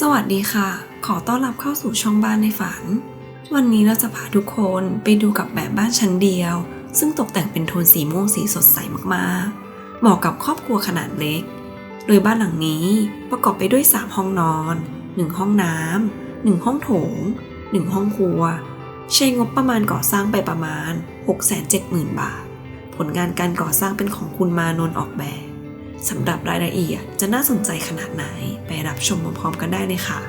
สวัสดีค่ะ ขอต้อนรับเข้าสู่ช่องบ้านในฝัน วันนี้เราจะพาทุกคนไปดูกับแบบบ้านชั้นเดียว ซึ่งตกแต่งเป็นโทนสีม่วงสีสดใสมากๆ เหมาะกับครอบครัวขนาดเล็ก โดยบ้านหลังนี้ประกอบไปด้วย 3 ห้องนอน 1 ห้องน้ำ 1 ห้องโถง 1 ห้องครัว ใช้งบประมาณก่อสร้างไปประมาณ 670,000 บาท ผลงานการก่อสร้างเป็นของคุณมานน์ออกแบบ สำหรับรายละเอียดจะน่าสนใจขนาดไหนไปรับชมพร้อมๆกันได้เลยค่ะ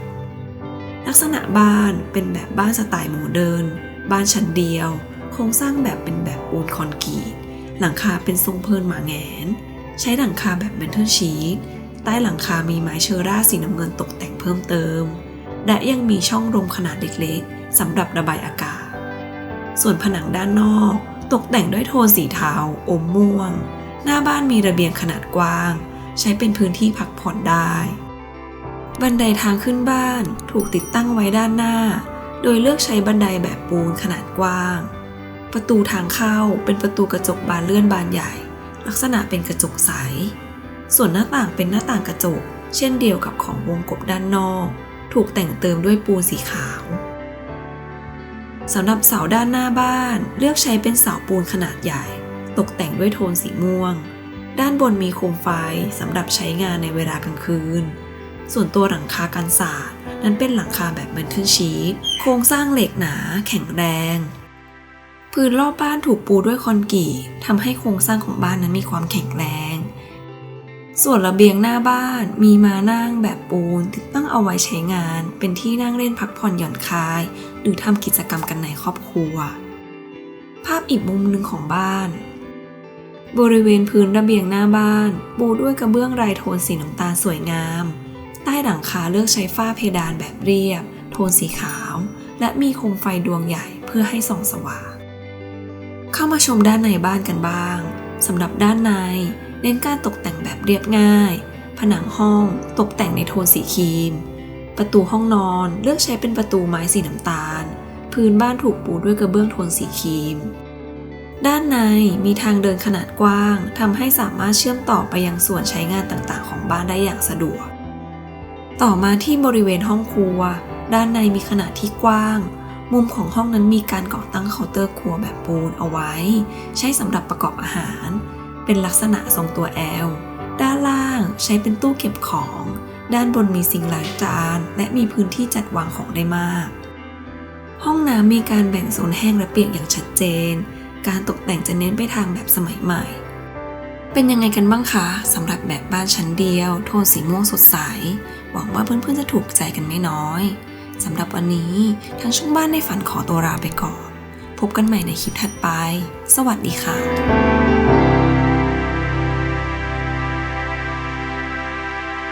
ลักษณะบ้านเป็นแบบบ้านสไตล์โมเดิร์นบ้านชั้นเดียว โครงสร้างแบบเป็นแบบปูนคอนกรีต หลังคาเป็นทรงเพลินหมาแงน ใช้หลังคาแบบเมทัลชีตใต้หลังคามีไม้เชอร่าสีน้ำเงินตกแต่งเพิ่มเติม และยังมีช่องลมขนาดเล็กๆสำหรับระบายอากาศ ส่วนผนังด้านนอก ตกแต่งด้วยโทนสีเทาอมม่วง หน้าบ้านมีระเบียงขนาดกว้าง ใช้เป็นพื้นที่พักผ่อนได้ บันไดทางขึ้นบ้านถูกติดตั้งไว้ด้านหน้า โดยเลือกใช้บันไดแบบปูนขนาดกว้าง ประตูทางเข้าเป็นประตูกระจกบานเลื่อนบานใหญ่ ลักษณะเป็นกระจกใส ส่วนหน้าต่างเป็นหน้าต่างกระจก เช่นเดียวกับของวงกบด้านนอก ถูกแต่งเติมด้วยปูนสีขาวสำหรับเสาด้านหน้าบ้านเลือกใช้เป็นเสาปูนขนาดใหญ่ ตกแต่งด้วยโทนสีม่วง ด้านบนมีโคมไฟสำหรับใช้งานในเวลากลางคืน ส่วนตัวหลังคากันศาสตร์นั้นเป็นหลังคาแบบเมนเทลชีตโครงสร้างเหล็กหนาแข็งแรง พื้นรอบบ้านถูกปูด้วยคอนกรีตทำให้โครงสร้างของบ้านนั้นมีความแข็งแรง ส่วนระเบียงหน้าบ้านมีมานั่งแบบปูนติดตั้งเอาไว้ใช้งาน เป็นที่นั่งเล่นพักผ่อนหย่อนคลาย หรือทำกิจกรรมกันในครอบครัวภาพอีกมุมหนึ่งของบ้าน บริเวณพื้นระเบียงหน้าบ้าน ปูด้วยกระเบื้องลายโทนสีน้ำตาลสวยงาม ใต้หลังคาเลือกใช้ฝ้าเพดานแบบเรียบ โทนสีขาว และมีโคมไฟดวงใหญ่เพื่อให้ส่องสว่าง เข้ามาชมด้านในบ้านกันบ้างสำหรับด้านในเน้นการตกแต่งแบบเรียบง่าย ผนังห้องตกแต่งในโทนสีครีม ประตูห้องนอนเลือกใช้เป็นประตูไม้สีน้ำตาล พื้นบ้านถูกปูด้วยกระเบื้องโทนสีครีม ด้านในมีทางเดินขนาดกว้างทำให้สามารถเชื่อมต่อไปยังส่วนใช้งานต่างๆ ของบ้านได้อย่างสะดวก ต่อมาที่บริเวณห้องครัว ด้านในมีขนาดที่กว้าง มุมของห้องนั้นมีการก่อตั้งเคาน์เตอร์ครัวแบบปูนเอาไว้ ใช้สำหรับประกอบอาหาร เป็นลักษณะทรงตัว L ด้านล่างใช้เป็นตู้เก็บของ ด้านบนมีซิงค์ล้างจาน และมีพื้นที่จัดวางของได้มาก ห้องน้ำมีการแบ่งโซนแห้งและเปียกอย่างชัดเจน การตกแต่งจะเน้นไปทางแบบสมัยใหม่ เป็นยังไงกันบ้างคะสำหรับแบบบ้านชั้นเดียว โทนสีม่วงสดใส หวังว่าเพื่อนๆจะถูกใจกันไม่น้อยสำหรับวันนี้ทั้งช่วงบ้านในฝันขอตัวลาไปก่อน พบกันใหม่ในคลิปถัดไป สวัสดีค่ะ